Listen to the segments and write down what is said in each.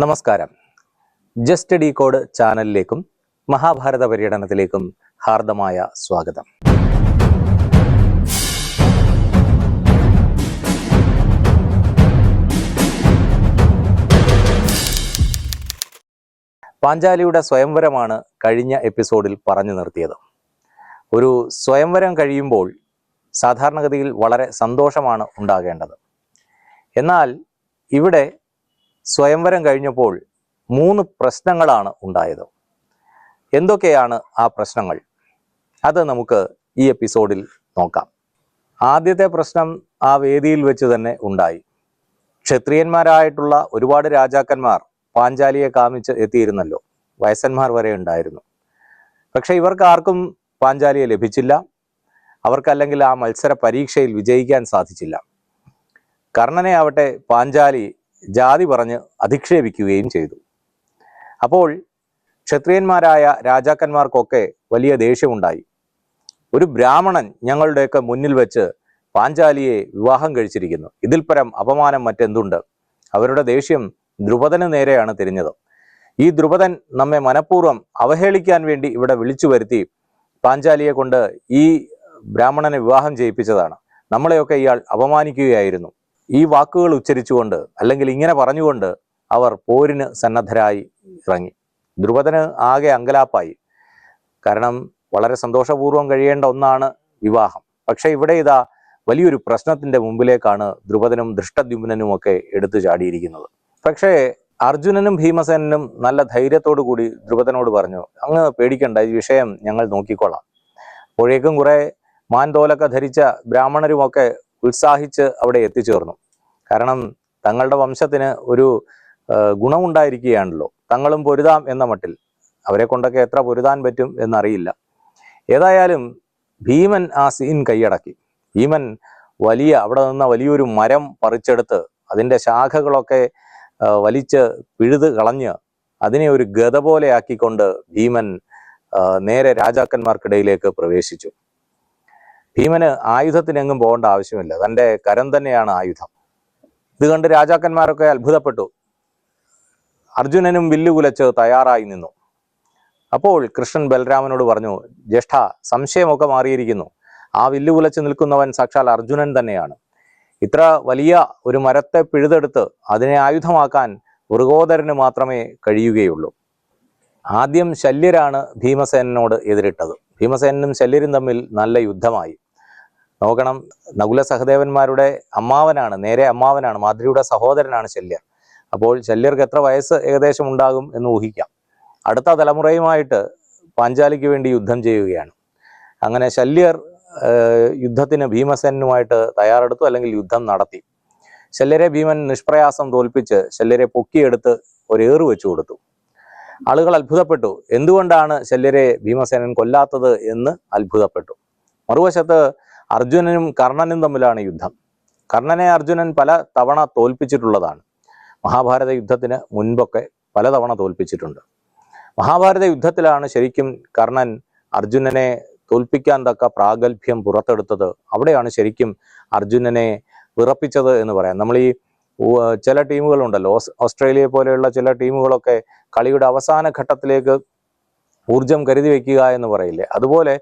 നമസ്കാരം. Just D code ചാനലിലേക്കും മഹാഭാരത പര്യടനത്തിലേക്കും ഹാർദമായ സ്വാഗതം. പാഞ്ചാലിയുടെ സ്വയംവരമാണ് കഴിഞ്ഞ എപ്പിസോഡിൽ പറഞ്ഞു നിർത്തിയത്. ഒരു സ്വയംവരം കഴിയുമ്പോൾ സാധാരണഗതിയിൽ വളരെ സന്തോഷമാണ് ഉണ്ടാകേണ്ടത്. എന്നാൽ ഇവിടെ സ്വയംവരം കഴിഞ്ഞപ്പോൾ മൂന്ന് പ്രശ്നങ്ങളാണ് ഉണ്ടായത്. എന്തൊക്കെയാണ് ആ പ്രശ്നങ്ങൾ? അത് നമുക്ക് ഈ എപ്പിസോഡിൽ നോക്കാം. ആദ്യത്തെ പ്രശ്നം ആ വേദിയിൽ വെച്ച് തന്നെ ഉണ്ടായി. ക്ഷത്രിയന്മാരായിട്ടുള്ള ഒരുപാട് രാജാക്കന്മാർ പാഞ്ചാലിയെ കാമിച്ച് എത്തിയിരുന്നല്ലോ. വയസ്സന്മാർ വരെ ഉണ്ടായിരുന്നു. പക്ഷെ ഇവർക്ക് ആർക്കും പാഞ്ചാലിയെ ലഭിച്ചില്ല. അവർക്കല്ലെങ്കിൽ ആ മത്സര പരീക്ഷയിൽ വിജയിക്കാൻ സാധിച്ചില്ല. കർണനെ ആവട്ടെ പാഞ്ചാലി ജാതി പറഞ്ഞ് അധിക്ഷേപിക്കുകയും ചെയ്തു. അപ്പോൾ ക്ഷത്രിയന്മാരായ രാജാക്കന്മാർക്കൊക്കെ വലിയ ദേഷ്യമുണ്ടായി. ഒരു ബ്രാഹ്മണൻ ഞങ്ങളുടെയൊക്കെ മുന്നിൽ വെച്ച് പാഞ്ചാലിയെ വിവാഹം കഴിച്ചിരിക്കുന്നു. ഇതിൽ പരം അപമാനം മറ്റെന്തുണ്ട്? അവരുടെ ദേഷ്യം ദ്രുപദന് നേരെയാണ് തിരിഞ്ഞത്. ഈ ദ്രുപദൻ നമ്മെ മനഃപൂർവം അവഹേളിക്കാൻ വേണ്ടി ഇവിടെ വിളിച്ചു വരുത്തി പാഞ്ചാലിയെ കൊണ്ട് ഈ ബ്രാഹ്മണനെ വിവാഹം ചെയ്യിപ്പിച്ചതാണ്. നമ്മളെയൊക്കെ ഇയാൾ അപമാനിക്കുകയായിരുന്നു. ഈ വാക്കുകൾ ഉച്ചരിച്ചുകൊണ്ട് അല്ലെങ്കിൽ ഇങ്ങനെ പറഞ്ഞുകൊണ്ട് അവർ പോരിന് സന്നദ്ധരായി ഇറങ്ങി. ദ്രുപദന് ആകെ അങ്കലാപ്പായി. കാരണം വളരെ സന്തോഷപൂർവം കഴിയേണ്ട ഒന്നാണ് വിവാഹം. പക്ഷേ ഇവിടെ ഇതാ വലിയൊരു പ്രശ്നത്തിന്റെ മുമ്പിലേക്കാണ് ദ്രുപദനും ദൃഷ്ടദ്യുമ്നും ഒക്കെ എടുത്തു ചാടിയിരിക്കുന്നത്. പക്ഷേ അർജുനനും ഭീമസേനനും നല്ല ധൈര്യത്തോടു കൂടി ദ്രുപദനോട് പറഞ്ഞു അങ്ങ് പേടിക്കണ്ട ഈ വിഷയം ഞങ്ങൾ നോക്കിക്കൊള്ളാം അപ്പോഴേക്കും കുറെ മാൻതോലൊക്കെ ധരിച്ച ബ്രാഹ്മണരുമൊക്കെ ഉത്സാഹിച്ച് അവിടെ എത്തിച്ചേർന്നു. കാരണം തങ്ങളുടെ വംശത്തിന് ഒരു ഗുണമുണ്ടായിരിക്കുകയാണല്ലോ. തങ്ങളും പൊരുതാം എന്ന മട്ടിൽ. അവരെ കൊണ്ടൊക്കെ എത്ര പൊരുതാൻ പറ്റും എന്നറിയില്ല. ഏതായാലും ഭീമൻ ആ സീൻ കൈയടക്കി. ഭീമൻ വലിയ അവിടെ നിന്ന വലിയൊരു മരം പറിച്ചെടുത്ത് അതിന്റെ ശാഖകളൊക്കെ വലിച്ച് പിഴുത് കളഞ്ഞ് അതിനെ ഒരു ഗത പോലെ ആക്കിക്കൊണ്ട് ഭീമൻ നേരെ രാജാക്കന്മാർക്കിടയിലേക്ക് പ്രവേശിച്ചു. ഭീമന് ആയുധത്തിനെങ്ങും പോകേണ്ട ആവശ്യമില്ല. തന്റെ കരം തന്നെയാണ് ആയുധം. ഇത് കണ്ട് രാജാക്കന്മാരൊക്കെ അത്ഭുതപ്പെട്ടു. അർജുനനും വില്ലുകുലച്ച് തയ്യാറായി നിന്നു. അപ്പോൾ കൃഷ്ണൻ ബലരാമനോട് പറഞ്ഞു ജ്യേഷ്ഠ സംശയമൊക്കെ മാറിയിരിക്കുന്നു. ആ വില്ലുകുലച്ച് നിൽക്കുന്നവൻ സാക്ഷാൽ അർജുനൻ തന്നെയാണ്. ഇത്ര വലിയ ഒരു മരത്തെ പിഴുതെടുത്ത് അതിനെ ആയുധമാക്കാൻ മൃഗോദരന് മാത്രമേ കഴിയുകയുള്ളൂ. ആദ്യം ശല്യരാണ് ഭീമസേനോട് എതിരിട്ടത്. ഭീമസേനും ശല്യരും തമ്മിൽ നല്ല യുദ്ധമായി. നോക്കണം. നകുല സഹദേവന്മാരുടെ അമ്മാവനാണ് നേരെ അമ്മാവനാണ് മാധുരിയുടെ സഹോദരനാണ് ശല്യർ. അപ്പോൾ ശല്യർക്ക് എത്ര വയസ്സ് ഏകദേശം ഉണ്ടാകും എന്ന് ഊഹിക്കാം. അടുത്ത തലമുറയുമായിട്ട് പാഞ്ചാലിക്ക് വേണ്ടി യുദ്ധം ചെയ്യുകയാണ്. അങ്ങനെ ശല്യർ യുദ്ധത്തിന് ഭീമസേനുമായിട്ട് തയ്യാറെടുത്തു അല്ലെങ്കിൽ യുദ്ധം നടത്തി. ശല്യരെ ഭീമൻ നിഷ്പ്രയാസം തോൽപ്പിച്ച് ശല്യരെ പൊക്കിയെടുത്ത് ഒരു ഏറ് വെച്ചു കൊടുത്തു. ആളുകൾ അത്ഭുതപ്പെട്ടു. എന്തുകൊണ്ടാണ് ശല്യരെ ഭീമസേനൻ കൊല്ലാത്തത് എന്ന് അത്ഭുതപ്പെട്ടു. മറുവശത്ത് അർജുനനും കർണനും തമ്മിലാണ് യുദ്ധം. കർണനെ അർജുനൻ പല തവണ തോൽപ്പിച്ചിട്ടുള്ളതാണ്. മഹാഭാരത യുദ്ധത്തിന് മുൻപൊക്കെ പലതവണ തോൽപ്പിച്ചിട്ടുണ്ട്. മഹാഭാരത യുദ്ധത്തിലാണ് ശരിക്കും കർണൻ അർജുനനെ തോൽപ്പിക്കാൻ തക്ക പ്രാഗൽഭ്യം പുറത്തെടുത്തത്. അവിടെയാണ് ശരിക്കും അർജുനനെ വിറപ്പിച്ചത് എന്ന് പറയാം. നമ്മൾ ഈ ചില ടീമുകളുണ്ടല്ലോ. ഓസ്- ഓസ്ട്രേലിയ പോലെയുള്ള ചില ടീമുകളൊക്കെ കളിയുടെ അവസാന ഘട്ടത്തിലേക്ക് ഊർജം കരുതി വെക്കുക എന്ന് പറയില്ലേ? അതുപോലെ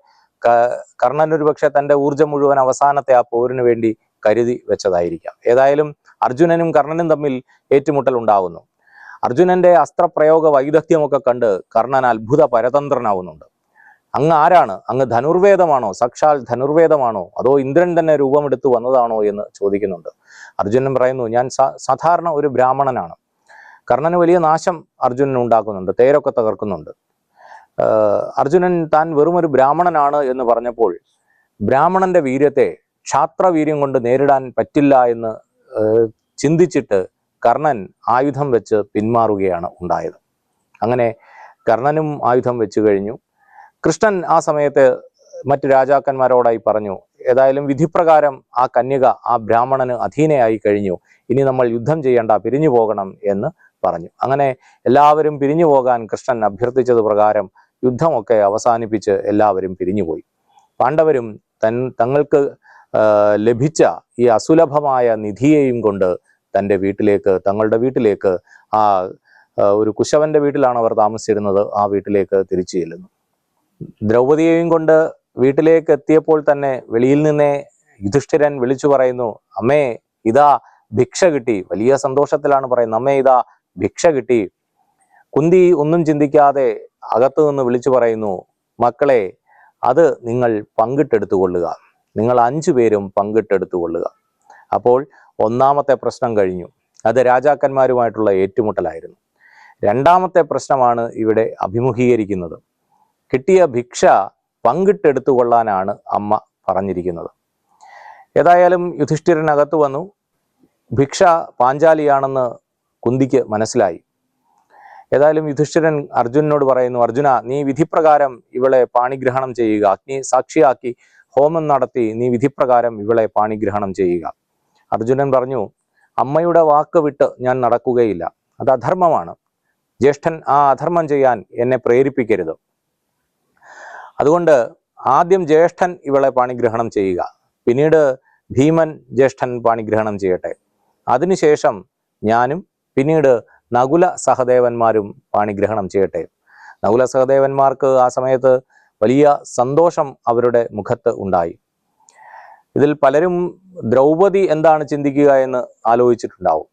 കർണൻ ഒരുപക്ഷെ തന്റെ ഊർജം മുഴുവൻ അവസാനത്തെ ആ പോരിന് വേണ്ടി കരുതി വെച്ചതായിരിക്കാം. ഏതായാലും അർജുനനും കർണനും തമ്മിൽ ഏറ്റുമുട്ടൽ ഉണ്ടാകുന്നു അർജുനന്റെ അസ്ത്രപ്രയോഗ വൈദഗ്ധ്യമൊക്കെ കണ്ട് കർണൻ അത്ഭുത പരതന്ത്രനാവുന്നുണ്ട് അങ്ങ് ആരാണ്? അങ്ങ് ധനുർവേദമാണോ? സാക്ഷാൽ ധനുർവേദമാണോ? അതോ ഇന്ദ്രൻ തന്നെ രൂപമെടുത്തു വന്നതാണോ എന്ന് ചോദിക്കുന്നുണ്ട്. അർജുനൻ പറയുന്നു ഞാൻ സാധാരണ ഒരു ബ്രാഹ്മണനാണ്. കർണന് വലിയ നാശം അർജുനൻ ഉണ്ടാക്കുന്നുണ്ട് തേരൊക്കെ തകർക്കുന്നുണ്ട്. അർജുനൻ താൻ വെറുമൊരു ബ്രാഹ്മണനാണ് എന്ന് പറഞ്ഞപ്പോൾ ബ്രാഹ്മണന്റെ വീര്യത്തെ ക്ഷാത്രവീര്യം കൊണ്ട് നേരിടാൻ പറ്റില്ല എന്ന് ചിന്തിച്ചിട്ട് കർണൻ ആയുധം വെച്ച് പിന്മാറുകയാണ് ഉണ്ടായത്. അങ്ങനെ കർണനും ആയുധം വെച്ചു കഴിഞ്ഞു. കൃഷ്ണൻ ആ സമയത്ത് മറ്റു രാജാക്കന്മാരോടായി പറഞ്ഞു ഏതായാലും വിധിപ്രകാരം ആ കന്യക ആ ബ്രാഹ്മണന് അധീനയായി കഴിഞ്ഞു. ഇനി നമ്മൾ യുദ്ധം ചെയ്യേണ്ട പിരിഞ്ഞു പോകണം എന്ന് പറഞ്ഞു. അങ്ങനെ എല്ലാവരും പിരിഞ്ഞു പോകാൻ കൃഷ്ണൻ അഭ്യർത്ഥിച്ചത് പ്രകാരം യുദ്ധമൊക്കെ അവസാനിപ്പിച്ച് എല്ലാവരും പിരിഞ്ഞുപോയി. പാണ്ഡവരും തൻ തങ്ങൾക്ക് ലഭിച്ച ഈ അസുലഭമായ നിധിയെയും കൊണ്ട് തന്റെ വീട്ടിലേക്ക് തങ്ങളുടെ വീട്ടിലേക്ക് ആ ഒരു കുശവന്റെ വീട്ടിലാണ് അവർ താമസിച്ചിരുന്നത് ആ വീട്ടിലേക്ക് തിരിച്ചു ചെല്ലുന്നു. ദ്രൗപതിയെയും കൊണ്ട് വീട്ടിലേക്ക് എത്തിയപ്പോൾ തന്നെ വെളിയിൽ നിന്നേ യുധിഷ്ഠിരൻ വിളിച്ചു പറയുന്നു അമ്മേ ഇതാ ഭിക്ഷ കിട്ടി. വലിയ സന്തോഷത്തിലാണ് പറയുന്നത് അമ്മേ ഇതാ ഭിക്ഷ കിട്ടി. കുന്തി ഒന്നും ചിന്തിക്കാതെ അകത്തു നിന്ന് വിളിച്ചു പറയുന്നു മക്കളെ അത് നിങ്ങൾ പങ്കിട്ടെടുത്തു കൊള്ളുക നിങ്ങൾ അഞ്ചു പേരും പങ്കിട്ടെടുത്തു കൊള്ളുക അപ്പോൾ ഒന്നാമത്തെ പ്രശ്നം കഴിഞ്ഞു. അത് രാജാക്കന്മാരുമായിട്ടുള്ള ഏറ്റുമുട്ടലായിരുന്നു. രണ്ടാമത്തെ പ്രശ്നമാണ് ഇവിടെ അഭിമുഖീകരിക്കുന്നത്. കിട്ടിയ ഭിക്ഷ പങ്കിട്ടെടുത്തു കൊള്ളാനാണ് അമ്മ പറഞ്ഞിരിക്കുന്നത്. ഏതായാലും യുധിഷ്ഠിരനകത്ത് വന്നു. ഭിക്ഷ പാഞ്ചാലിയാണെന്ന് കുന്തിക്ക് മനസ്സിലായി. ഏതായാലും യുധിഷ്ഠിരൻ അർജുനനോട് പറയുന്നു അർജുന നീ വിധിപ്രകാരം ഇവളെ പാണിഗ്രഹണം ചെയ്യുക. അഗ്നി സാക്ഷിയാക്കി ഹോമം നടത്തി നീ വിധിപ്രകാരം ഇവളെ പാണിഗ്രഹണം ചെയ്യുക. അർജുനൻ പറഞ്ഞു അമ്മയുടെ വാക്ക് വിട്ട് ഞാൻ നടക്കുകയില്ല. അത് അധർമ്മമാണ്. ജ്യേഷ്ഠൻ ആ അധർമ്മം ചെയ്യാൻ എന്നെ പ്രേരിപ്പിക്കരുത്. അതുകൊണ്ട് ആദ്യം ജ്യേഷ്ഠൻ ഇവളെ പാണിഗ്രഹണം ചെയ്യുക. പിന്നീട് ഭീമൻ ജ്യേഷ്ഠൻ പാണിഗ്രഹണം ചെയ്യട്ടെ. അതിനുശേഷം ഞാനും പിന്നീട് നകുല സഹദേവന്മാരും പാണിഗ്രഹണം ചെയ്യട്ടെ. നകുല സഹദേവന്മാർക്ക് ആ സമയത്ത് വലിയ സന്തോഷം അവരുടെ മുഖത്ത് ഉണ്ടായി. ഇതിൽ പലരും ദ്രൗപദി എന്താണ് ചിന്തിക്കുക എന്ന് ആലോചിച്ചിട്ടുണ്ടാവും.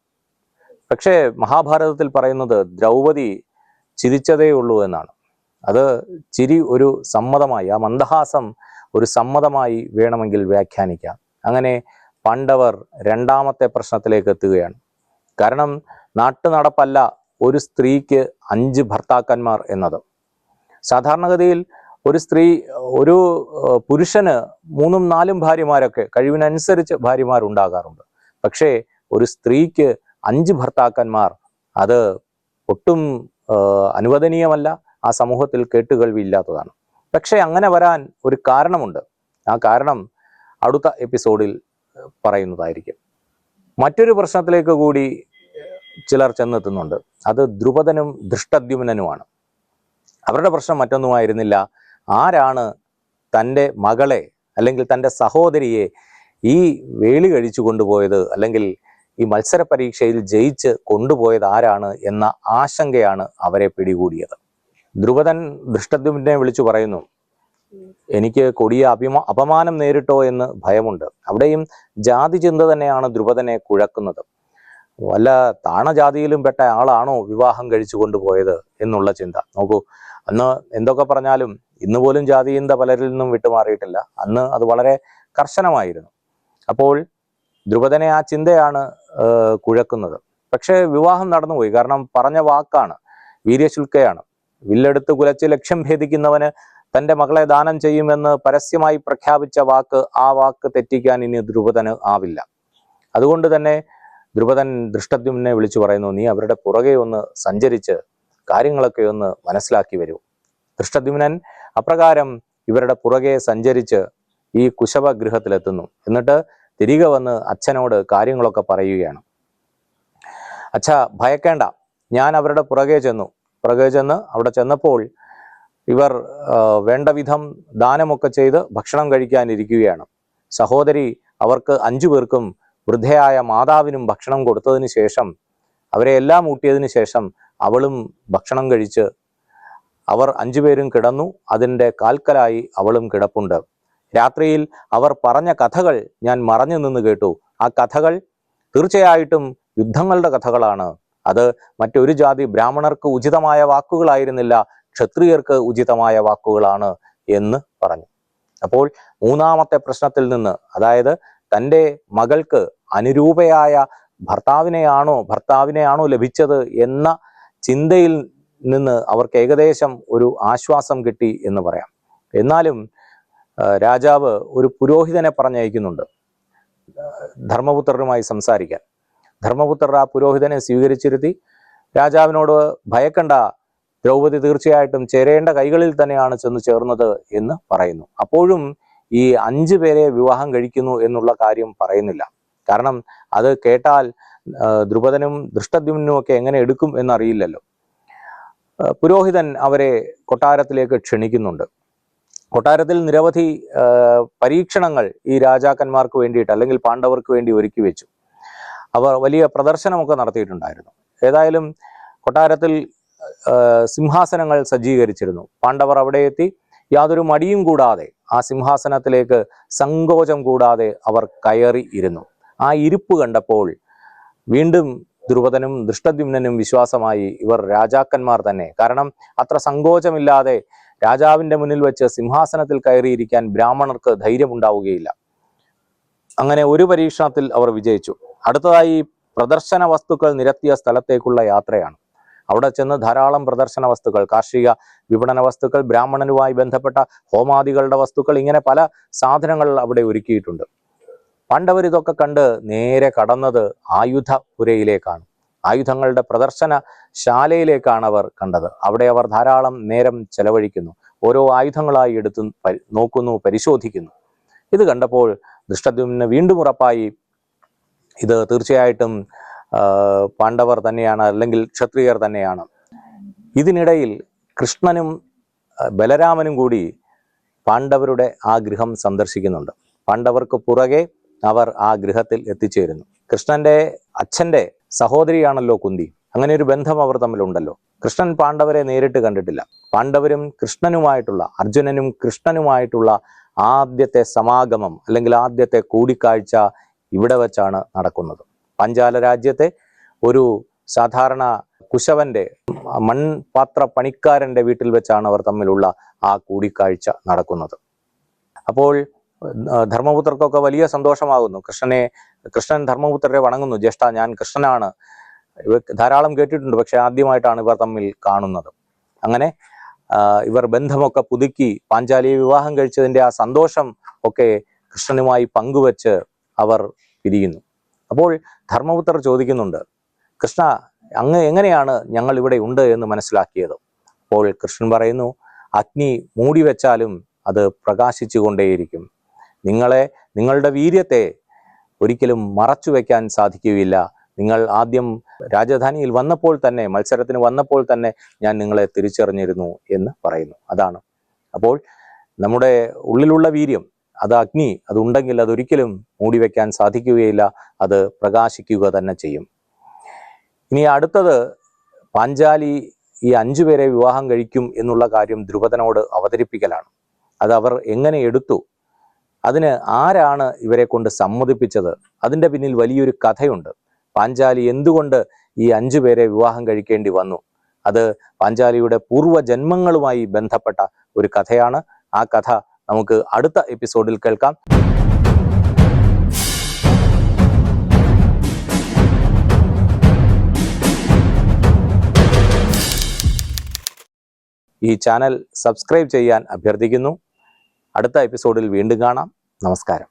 പക്ഷേ മഹാഭാരതത്തിൽ പറയുന്നത് ദ്രൗപദി ചിരിച്ചതേ ഉള്ളൂ എന്നാണ്. അത് ചിരി ഒരു സമ്മതമായി ആ മന്ദഹാസം ഒരു സമ്മതമായി വേണമെങ്കിൽ വ്യാഖ്യാനിക്കാം. അങ്ങനെ പാണ്ഡവർ രണ്ടാമത്തെ പ്രശ്നത്തിലേക്ക് എത്തുകയാണ്. കാരണം നാട്ടു നടപ്പല്ല ഒരു സ്ത്രീക്ക് അഞ്ച് ഭർത്താക്കന്മാർ എന്നത്. സാധാരണഗതിയിൽ ഒരു സ്ത്രീ ഒരു പുരുഷന് മൂന്നും നാലും ഭാര്യമാരൊക്കെ കഴിവിനനുസരിച്ച് ഭാര്യമാരുണ്ടാകാറുണ്ട്. പക്ഷേ ഒരു സ്ത്രീക്ക് അഞ്ച് ഭർത്താക്കന്മാർ അത് ഒട്ടും അനുവദനീയമല്ല ആ സമൂഹത്തിൽ കേട്ടുകേൾവിയില്ലാത്തതാണ്. പക്ഷേ അങ്ങനെ വരാൻ ഒരു കാരണമുണ്ട്. ആ കാരണം അടുത്ത എപ്പിസോഡിൽ പറയുന്നതായിരിക്കും. മറ്റൊരു പ്രശ്നത്തിലേക്ക് കൂടി ചിലർ ചെന്നെത്തുന്നുണ്ട്. അത് ദ്രുപദനും ദൃഷ്ടദ്യുമ്നനുമാണ് അവരുടെ പ്രശ്നം മറ്റൊന്നുമായിരുന്നില്ല. ആരാണ് തന്റെ മകളെ അല്ലെങ്കിൽ തന്റെ സഹോദരിയെ ഈ വേളി കഴിച്ചു കൊണ്ടുപോയത് അല്ലെങ്കിൽ ഈ മത്സര പരീക്ഷയിൽ ജയിച്ച് കൊണ്ടുപോയത് ആരാണ് എന്ന ആശങ്കയാണ് അവരെ പിടികൂടിയത്. ദ്രുപദൻ ദൃഷ്ടദ്യുമ്നെ വിളിച്ചു പറയുന്നു. എനിക്ക് കൊടിയ അഭിമാ അപമാനം നേരിട്ടോ എന്ന് ഭയമുണ്ട്. അവിടെയും ജാതി ചിന്ത തന്നെയാണ് ദ്രുപദനെ കുഴക്കുന്നത്. വല്ല താണജാതിയിലും പെട്ട ആളാണോ വിവാഹം കഴിച്ചു കൊണ്ടുപോയത് എന്നുള്ള ചിന്ത. നോക്കൂ അന്ന് എന്തൊക്കെ പറഞ്ഞാലും ഇന്ന് പോലും ജാതി ചിന്ത പലരിൽ നിന്നും വിട്ടുമാറിയിട്ടില്ല അന്ന് അത് വളരെ കർശനമായിരുന്നു. അപ്പോൾ ദ്രുപദനെ ആ ചിന്തയാണ് കുഴക്കുന്നത്. പക്ഷേ വിവാഹം നടന്നുപോയി. കാരണം പറഞ്ഞ വാക്കാണ് വീര്യശുൽക്കയാണ്. വില്ലെടുത്ത് കുലച്ച് ലക്ഷ്യം ഭേദിക്കുന്നവന് തന്റെ മകളെ ദാനം ചെയ്യുമെന്ന് പരസ്യമായി പ്രഖ്യാപിച്ച വാക്ക് ആ വാക്ക് തെറ്റിക്കാൻ ഇനി ധ്രുപദന് ആവില്ല. അതുകൊണ്ട് തന്നെ ധ്രുപദൻ ദൃഷ്ടദ്യുമ്നെ വിളിച്ചു പറയുന്നു നീ അവരുടെ പുറകെ ഒന്ന് സഞ്ചരിച്ച് കാര്യങ്ങളൊക്കെ ഒന്ന് മനസ്സിലാക്കി വരൂ. ദൃഷ്ടദ്യുമ്നൻ അപ്രകാരം ഇവരുടെ പുറകെ സഞ്ചരിച്ച് ഈ കുശവ ഗൃഹത്തിലെത്തുന്നു എന്നിട്ട് തിരികെ വന്ന് അച്ഛനോട് കാര്യങ്ങളൊക്കെ പറയുകയാണ്. അച്ഛ ഭയക്കേണ്ട. ഞാൻ അവരുടെ പുറകെ ചെന്നു. പുറകെ ചെന്ന് അവിടെ ചെന്നപ്പോൾ ഇവർ വേണ്ടവിധം വേണ്ട വിധം ദാനമൊക്കെ ചെയ്ത് ഭക്ഷണം കഴിക്കാനിരിക്കുകയാണ്. സഹോദരി അവർക്ക് അഞ്ചു പേർക്കും വൃദ്ധയായ മാതാവിനും ഭക്ഷണം കൊടുത്തതിന് ശേഷം അവരെ എല്ലാം ഊട്ടിയതിന് ശേഷം അവളും ഭക്ഷണം കഴിച്ച് അവർ അഞ്ചുപേരും കിടന്നു. അതിന്റെ കാൽക്കലായി അവളും കിടപ്പുണ്ട്. രാത്രിയിൽ അവർ പറഞ്ഞ കഥകൾ ഞാൻ മറഞ്ഞു നിന്ന് കേട്ടു. ആ കഥകൾ തീർച്ചയായിട്ടും യുദ്ധങ്ങളുടെ കഥകളാണ്. അത് മറ്റൊരു ജാതി ബ്രാഹ്മണർക്ക് ഉചിതമായ വാക്കുകളായിരുന്നില്ല. ക്ഷത്രിയർക്ക് ഉചിതമായ വാക്കുകളാണ് എന്ന് പറഞ്ഞു. അപ്പോൾ മൂന്നാമത്തെ പ്രശ്നത്തിൽ നിന്ന് അതായത് തന്റെ മകൾക്ക് അനുരൂപയായ ഭർത്താവിനെയാണോ ഭർത്താവിനെയാണോ ലഭിച്ചത് എന്ന ചിന്തയിൽ നിന്ന് അവർക്ക് ഏകദേശം ഒരു ആശ്വാസം കിട്ടി എന്ന് പറയാം. എന്നാലും രാജാവ് ഒരു പുരോഹിതനെ പറഞ്ഞയക്കുന്നുണ്ട് ധർമ്മപുത്രരുമായി സംസാരിക്കാൻ. ധർമ്മപുത്രർ ആ പുരോഹിതനെ സ്വീകരിച്ചിരുത്തി രാജാവിനോട് ഭയക്കണ്ട ദ്രൗപദി തീർച്ചയായിട്ടും ചേരേണ്ട കൈകളിൽ തന്നെയാണ് ചെന്ന് ചേർന്നത് എന്ന് പറയുന്നു. അപ്പോഴും ഈ അഞ്ചു പേരെ വിവാഹം കഴിക്കുന്നു എന്നുള്ള കാര്യം പറയുന്നില്ല. കാരണം അത് കേട്ടാൽ ദ്രുപദനും ദൃഷ്ടദ്യുമ്നും ഒക്കെ എങ്ങനെ എടുക്കും എന്നറിയില്ലല്ലോ. പുരോഹിതൻ അവരെ കൊട്ടാരത്തിലേക്ക് ക്ഷണിക്കുന്നുണ്ട്. കൊട്ടാരത്തിൽ നിരവധി പരീക്ഷണങ്ങൾ ഈ രാജാക്കന്മാർക്ക് വേണ്ടിയിട്ട് അല്ലെങ്കിൽ പാണ്ഡവർക്ക് വേണ്ടി ഒരുക്കി വെച്ചു. അവർ വലിയ പ്രദർശനമൊക്കെ നടത്തിയിട്ടുണ്ടായിരുന്നു. ഏതായാലും കൊട്ടാരത്തിൽ സിംഹാസനങ്ങൾ സജ്ജീകരിച്ചിരുന്നു. പാണ്ഡവർ അവിടെ എത്തി. യാതൊരു മടിയും കൂടാതെ ആ സിംഹാസനത്തിലേക്ക് സങ്കോചം കൂടാതെ അവർ കയറി ഇരുന്നു. ആ ഇരിപ്പ് കണ്ടപ്പോൾ വീണ്ടും ദ്രുപദനും ദൃഷ്ടദ്യുമ്നും വിശ്വാസമായി ഇവർ രാജാക്കന്മാർ തന്നെ. കാരണം അത്ര സങ്കോചമില്ലാതെ രാജാവിന്റെ മുന്നിൽ വെച്ച് സിംഹാസനത്തിൽ കയറിയിരിക്കാൻ ബ്രാഹ്മണർക്ക് ധൈര്യമുണ്ടാവുകയില്ല. അങ്ങനെ ഒരു പരീക്ഷണത്തിൽ അവർ വിജയിച്ചു. അടുത്തതായി പ്രദർശന വസ്തുക്കൾ നിരത്തിയ സ്ഥലത്തേക്കുള്ള യാത്രയാണ്. അവിടെ ചെന്ന് ധാരാളം പ്രദർശന വസ്തുക്കൾ കാർഷിക വിപണന വസ്തുക്കൾ ബ്രാഹ്മണനുമായി ബന്ധപ്പെട്ട ഹോമാദികളുടെ വസ്തുക്കൾ ഇങ്ങനെ പല സാധനങ്ങൾ അവിടെ ഒരുക്കിയിട്ടുണ്ട്. പണ്ടവർ ഇതൊക്കെ കണ്ട് നേരെ കടന്നത് ആയുധപുരയിലേക്കാണ്. ആയുധങ്ങളുടെ പ്രദർശന ശാലയിലേക്കാണ് അവർ കണ്ടത്. അവിടെ അവർ ധാരാളം നേരം ചെലവഴിക്കുന്നു. ഓരോ ആയുധങ്ങളായി എടുത്ത് നോക്കുന്നു പരിശോധിക്കുന്നു. ഇത് കണ്ടപ്പോൾ ദൃഷ്ടദ്യുമ്ന് വീണ്ടും ഉറപ്പായി ഇത് തീർച്ചയായിട്ടും പാണ്ഡവർ തന്നെയാണ് അല്ലെങ്കിൽ ക്ഷത്രിയർ തന്നെയാണ്. ഇതിനിടയിൽ കൃഷ്ണനും ബലരാമനും കൂടി പാണ്ഡവരുടെ ആ ഗൃഹം സന്ദർശിക്കുന്നുണ്ട്. പാണ്ഡവർക്ക് പുറകെ അവർ ആ ഗൃഹത്തിൽ എത്തിച്ചേരുന്നു. കൃഷ്ണന്റെ അച്ഛന്റെ സഹോദരിയാണല്ലോ കുന്തി. അങ്ങനെ ഒരു ബന്ധം അവർ തമ്മിലുണ്ടല്ലോ. കൃഷ്ണൻ പാണ്ഡവരെ നേരിട്ട് കണ്ടിട്ടില്ല. പാണ്ഡവരും കൃഷ്ണനുമായിട്ടുള്ള അർജുനനും കൃഷ്ണനുമായിട്ടുള്ള ആദ്യത്തെ സമാഗമം അല്ലെങ്കിൽ ആദ്യത്തെ കൂടിക്കാഴ്ച ഇവിടെ വച്ചാണ് നടക്കുന്നത്. പഞ്ചാല രാജ്യത്തെ ഒരു സാധാരണ കുശവന്റെ മൺപാത്ര പണിക്കാരന്റെ വീട്ടിൽ വെച്ചാണ് അവർ തമ്മിലുള്ള ആ കൂടിക്കാഴ്ച നടക്കുന്നത്. അപ്പോൾ ധർമ്മപുത്രർക്കൊക്കെ വലിയ സന്തോഷമാകുന്നു. കൃഷ്ണനെ കൃഷ്ണൻ ധർമ്മപുത്രരെ വണങ്ങുന്നു. ജ്യേഷ്ഠ ഞാൻ കൃഷ്ണനാണ്. ധാരാളം കേട്ടിട്ടുണ്ട്. പക്ഷെ ആദ്യമായിട്ടാണ് ഇവർ തമ്മിൽ കാണുന്നത്. അങ്ങനെ ഇവർ ബന്ധമൊക്കെ പുതുക്കി പാഞ്ചാലിയെ വിവാഹം കഴിച്ചതിന്റെ ആ സന്തോഷം ഒക്കെ കൃഷ്ണനുമായി പങ്കുവച്ച് അവർ പിരിയുന്നു. അപ്പോൾ ധർമ്മപുത്രർ ചോദിക്കുന്നുണ്ട് കൃഷ്ണ അങ്ങ് എങ്ങനെയാണ് ഞങ്ങൾ ഇവിടെ ഉണ്ട് എന്ന് മനസ്സിലാക്കിയത്? അപ്പോൾ കൃഷ്ണൻ പറയുന്നു അഗ്നി മൂടി വെച്ചാലും അത് പ്രകാശിച്ചു കൊണ്ടേയിരിക്കും. നിങ്ങളെ നിങ്ങളുടെ വീര്യത്തെ ഒരിക്കലും മറച്ചു വെക്കാൻ സാധിക്കുകയില്ല. നിങ്ങൾ ആദ്യം രാജധാനിയിൽ വന്നപ്പോൾ തന്നെ മത്സരത്തിന് വന്നപ്പോൾ തന്നെ ഞാൻ നിങ്ങളെ തിരിച്ചറിഞ്ഞിരുന്നു എന്ന് പറയുന്നു. അതാണ്. അപ്പോൾ നമ്മുടെ ഉള്ളിലുള്ള വീര്യം അത് അഗ്നി അതുണ്ടെങ്കിൽ അതൊരിക്കലും മൂടി വെക്കാൻ സാധിക്കുകയില്ല. അത് പ്രകാശിക്കുക തന്നെ ചെയ്യും. ഇനി അടുത്തത് പാഞ്ചാലി ഈ അഞ്ചു പേരെ വിവാഹം കഴിക്കും എന്നുള്ള കാര്യം ധ്രുപദനോട് അവതരിപ്പിക്കലാണ്. അത് അവർ എങ്ങനെ എടുത്തു? അതിന് ആരാണ് ഇവരെ കൊണ്ട് സമ്മതിപ്പിച്ചത്? അതിന്റെ പിന്നിൽ വലിയൊരു കഥയുണ്ട്. പാഞ്ചാലി എന്തുകൊണ്ട് ഈ അഞ്ചു പേരെ വിവാഹം കഴിക്കേണ്ടി വന്നു? അത് പാഞ്ചാലിയുടെ പൂർവജന്മങ്ങളുമായി ബന്ധപ്പെട്ട ഒരു കഥയാണ്. ആ കഥ നമുക്ക് അടുത്ത എപ്പിസോഡിൽ കേൾക്കാം. ഈ ചാനൽ സബ്സ്ക്രൈബ് ചെയ്യാൻ അഭ്യർത്ഥിക്കുന്നു. അടുത്ത എപ്പിസോഡിൽ വീണ്ടും കാണാം. നമസ്കാരം.